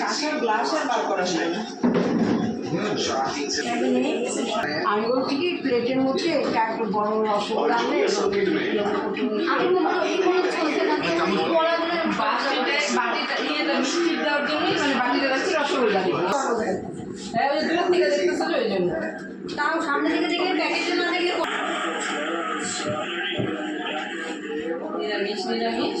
কাঁচের গ্লাস আর বার করা হয় না আমি বলছি কি প্লেটের মধ্যে একটা একটু বড় রসগোল্লা আনলে আমি মনে করি কোনো চলতে না দিয়ে বড়াগুলো বাটিটা বাটিটা ইয়েটা মিষ্টি দেওয়ার হ্যাঁ ওই দূর থেকে দেখতেছিল ওই জন্য তাও সামনে থেকে দেখলে প্যাকেটে না নিরামিষ নিরামিষ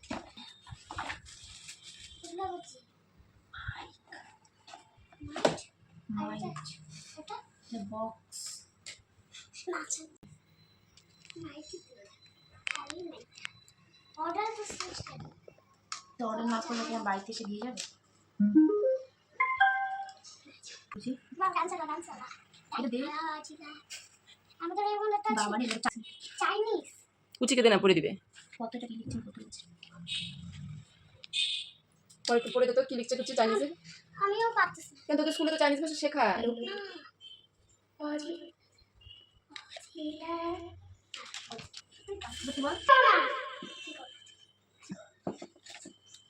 তো কেন তো অর্ডার না করলে তোমার বাড়িতে এসে দিয়ে যাবে? বুঝি? তো কুচিকে দেনা পরে দিবে। কতটা কি কত লিখছেন পরে পরে তো কি লিখছে কিছু চাইনিজে আমিও পারতেছি কেন তোদের স্কুলে তো চাইনিজ ভাষা শেখায়।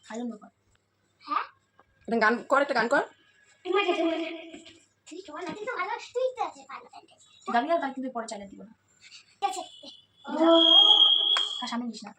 ভালো হ্যাঁ? গান কর একটা গান কর। আর গাড়ি কিন্তু পরে চাইলে দিব না। সামনে নিস না।